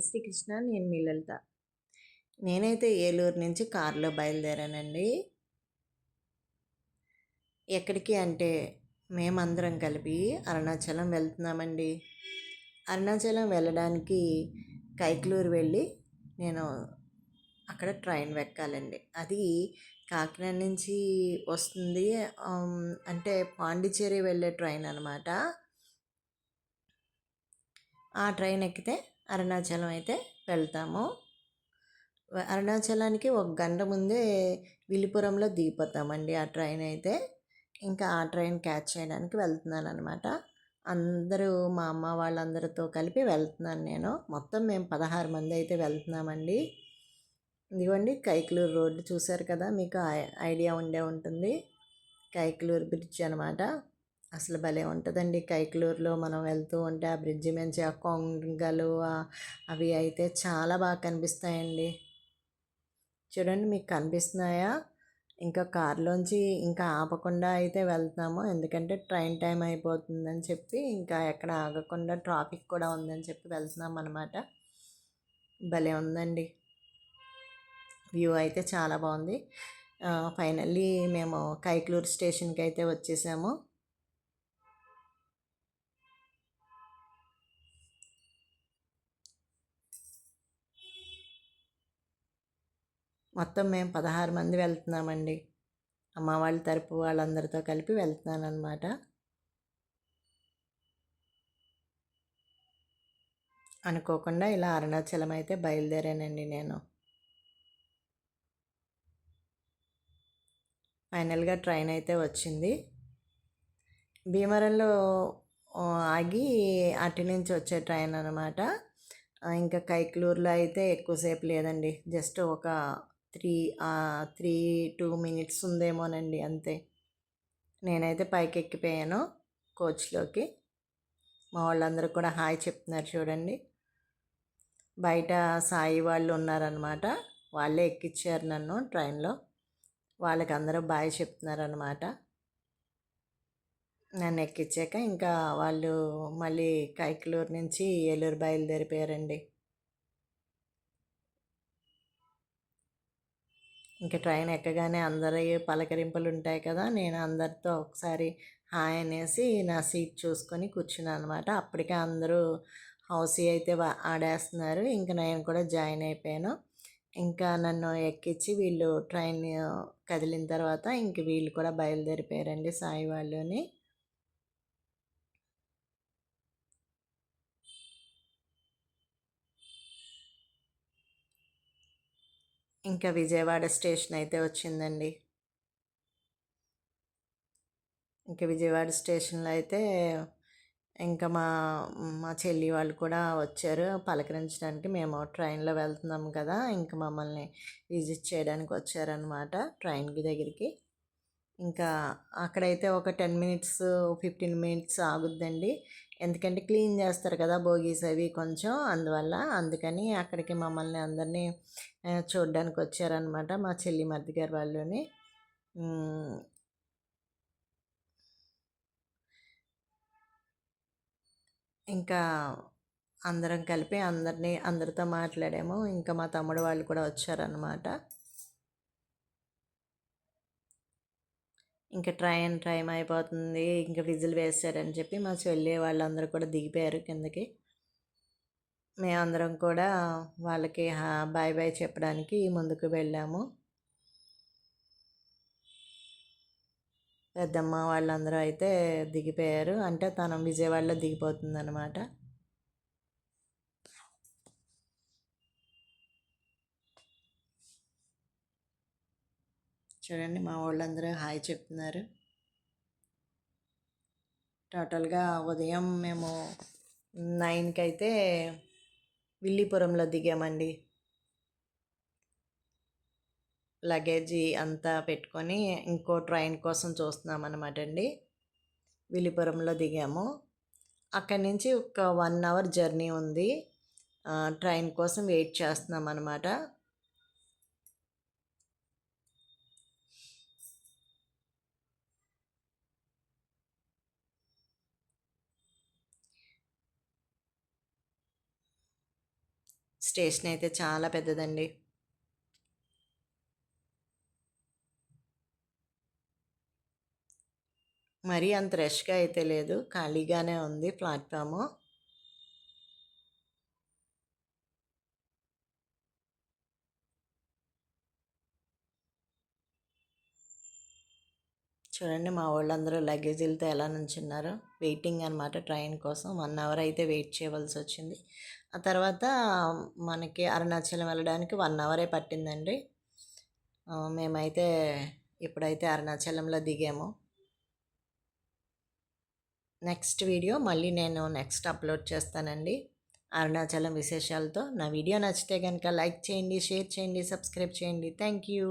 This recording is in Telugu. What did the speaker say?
శ్రీకృష్ణ నేను మీ లలిత. నేనైతే ఏలూరు నుంచి కారులో బయలుదేరానండి. ఎక్కడికి అంటే మేమందరం కలిపి అరుణాచలం వెళ్తున్నామండి. అరుణాచలం వెళ్ళడానికి కైక్లూరు వెళ్ళి నేను అక్కడ ట్రైన్ ఎక్కాలండి అది కాకినాడ నుంచి వస్తుంది అంటే పాండిచ్చేరి వెళ్ళే ట్రైన్ అనమాట ఆ ట్రైన్ ఎక్కితే అరుణాచలం అయితే వెళ్తాము. అరుణాచలానికి ఒక గంట ముందే విలిపురంలో దిగిపోతామండి ఆ ట్రైన్ అయితే. ఇంకా ఆ ట్రైన్ క్యాచ్ చేయడానికి వెళ్తున్నాను అనమాట అందరూ మా అమ్మ వాళ్ళందరితో కలిపి వెళ్తున్నాను నేను. మొత్తం మేము పదహారు మంది అయితే వెళ్తున్నామండి. ఇదిగోండి కైకలూరు రోడ్డు చూశారు కదా మీకు ఐడియా ఉండే ఉంటుంది. కైకలూరు బ్రిడ్జ్ అనమాట అసలు భలే ఉంటుందండి. కైక్లూరులో మనం వెళ్తూ ఉంటే ఆ బ్రిడ్జి మంచి ఆ కొంగలు అవి అయితే చాలా బాగా కనిపిస్తాయండి. చూడండి మీకు కనిపిస్తున్నాయా? ఇంకా కార్లోంచి ఇంకా ఆపకుండా అయితే వెళ్తున్నాము. ఎందుకంటే ట్రైన్ టైం అయిపోతుందని చెప్పి ఇంకా ఎక్కడ ఆగకుండా ట్రాఫిక్ కూడా ఉందని చెప్పి వెళ్తున్నాం అనమాట భలే ఉందండి. వ్యూ అయితే చాలా బాగుంది. ఫైనల్లీ మేము కైక్లూరు స్టేషన్కి అయితే వచ్చేసాము. మొత్తం మేము పదహారు మంది వెళ్తున్నామండి. అమ్మ వాళ్ళ తరపు వాళ్ళందరితో కలిపి వెళ్తున్నాను అనమాట అనుకోకుండా ఇలా అరుణాచలం అయితే బయలుదేరానండి నేను. ఫైనల్గా ట్రైన్ అయితే వచ్చింది. భీమవరంలో ఆగి అటు నుంచి వచ్చే ట్రైన్ అనమాట ఇంకా కైక్లూరులో అయితే ఎక్కువసేపు లేదండి. జస్ట్ ఒక త్రీ త్రీ టూ మినిట్స్ ఉందేమోనండి అంతే. నేనైతే పైకి ఎక్కిపోయాను కోచ్లోకి. మా వాళ్ళందరూ కూడా హాయ్ చెప్తున్నారు చూడండి. బయట సాయి వాళ్ళు ఉన్నారనమాట వాళ్ళే ఎక్కిచ్చారు నన్ను ట్రైన్లో. వాళ్ళకి అందరూ బాయ్ చెప్తున్నారనమాట నన్ను ఎక్కించాక ఇంకా వాళ్ళు మళ్ళీ కైకలూరు నుంచి ఏలూరు బయలుదేరిపోయారండి. ఇంకా ట్రైన్ ఎక్కగానే అందరి పలకరింపులు ఉంటాయి కదా నేను అందరితో ఒకసారి హాయ్ అనేసి నా సీట్ చూసుకొని కూర్చున్నాను అనమాట అప్పటికే అందరూ హౌసీ అయితే ఆడేస్తున్నారు. ఇంకా నేను కూడా జాయిన్ అయిపోయాను. ఇంకా నన్ను ఎక్కించి వీళ్ళు ట్రైన్ కదిలిన తర్వాత ఇంక వీళ్ళు కూడా బయలుదేరిపోయారండి సాయి వాళ్ళుని ఇంకా విజయవాడ స్టేషన్ అయితే వచ్చిందండి. ఇంకా విజయవాడ స్టేషన్లో అయితే ఇంకా మా మా చెల్లి వాళ్ళు కూడా వచ్చారు. పలకరించడానికి మేము ట్రైన్లో వెళ్తున్నాం కదా ఇంకా మమ్మల్ని విజిట్ చేయడానికి వచ్చారనమాట ట్రైన్కి దగ్గరికి. ఇంకా అక్కడైతే ఒక టెన్ మినిట్స్ ఫిఫ్టీన్ మినిట్స్ ఆగుద్దండి. ఎందుకంటే క్లీన్ చేస్తారు కదా బోగీస్ అవి కొంచెం అందువల్ల అందుకని అక్కడికి మమ్మల్ని అందరినీ చూడడానికి వచ్చారనమాట మా చెల్లి మధ్య గారు వాళ్ళని. ఇంకా అందరం కలిపి అందరినీ అందరితో మాట్లాడాము. ఇంకా మా తమ్ముడు వాళ్ళు కూడా వచ్చారనమాట ఇంకా ట్రైన్ టైం అయిపోతుంది ఇంకా విజిల్ వేస్తారని చెప్పి మా చెల్లి వాళ్ళందరూ కూడా దిగిపోయారు కిందకి. మేమందరం కూడా వాళ్ళకి బాయ్ బాయ్ చెప్పడానికి ముందుకు వెళ్ళాము. పెద్దమ్మ వాళ్ళందరూ అయితే దిగిపోయారు. అంటే తను విజయవాడలో దిగిపోతుంది అనమాట చూడండి మా వాళ్ళందరూ హాయ్ చెప్తున్నారు. టోటల్గా ఉదయం మేము నైన్కి అయితే విల్లీపురంలో దిగామండి. లగేజీ అంతా పెట్టుకొని ఇంకో ట్రైన్ కోసం చూస్తున్నాం అనమాట అండి. విల్లిపురంలో దిగాము. అక్కడి నుంచి ఒక వన్ అవర్ జర్నీ ఉంది. ట్రైన్ కోసం వెయిట్ చేస్తున్నాం అనమాట స్టేషన్ అయితే చాలా పెద్దదండి. మరీ అంత రష్గా అయితే లేదు. ఖాళీగానే ఉంది ప్లాట్ఫాము. చూడండి మా వాళ్ళందరూ లగేజీలతో ఎలా నుంచున్నారు. వెయిటింగ్ అనమాట ట్రైన్ కోసం. వన్ అవర్ అయితే వెయిట్ చేయవలసి వచ్చింది. ఆ తర్వాత మనకి అరుణాచలం వెళ్ళడానికి వన్ అవరే పట్టిందండి. మేమైతే ఇప్పుడైతే అరుణాచలంలో దిగాము. నెక్స్ట్ వీడియో మళ్ళీ నేను నెక్స్ట్ అప్లోడ్ చేస్తానండి. అరుణాచలం విశేషాలతో. నా వీడియో నచ్చితే కనుక లైక్ చేయండి షేర్ చేయండి సబ్స్క్రైబ్ చేయండి. Thank you.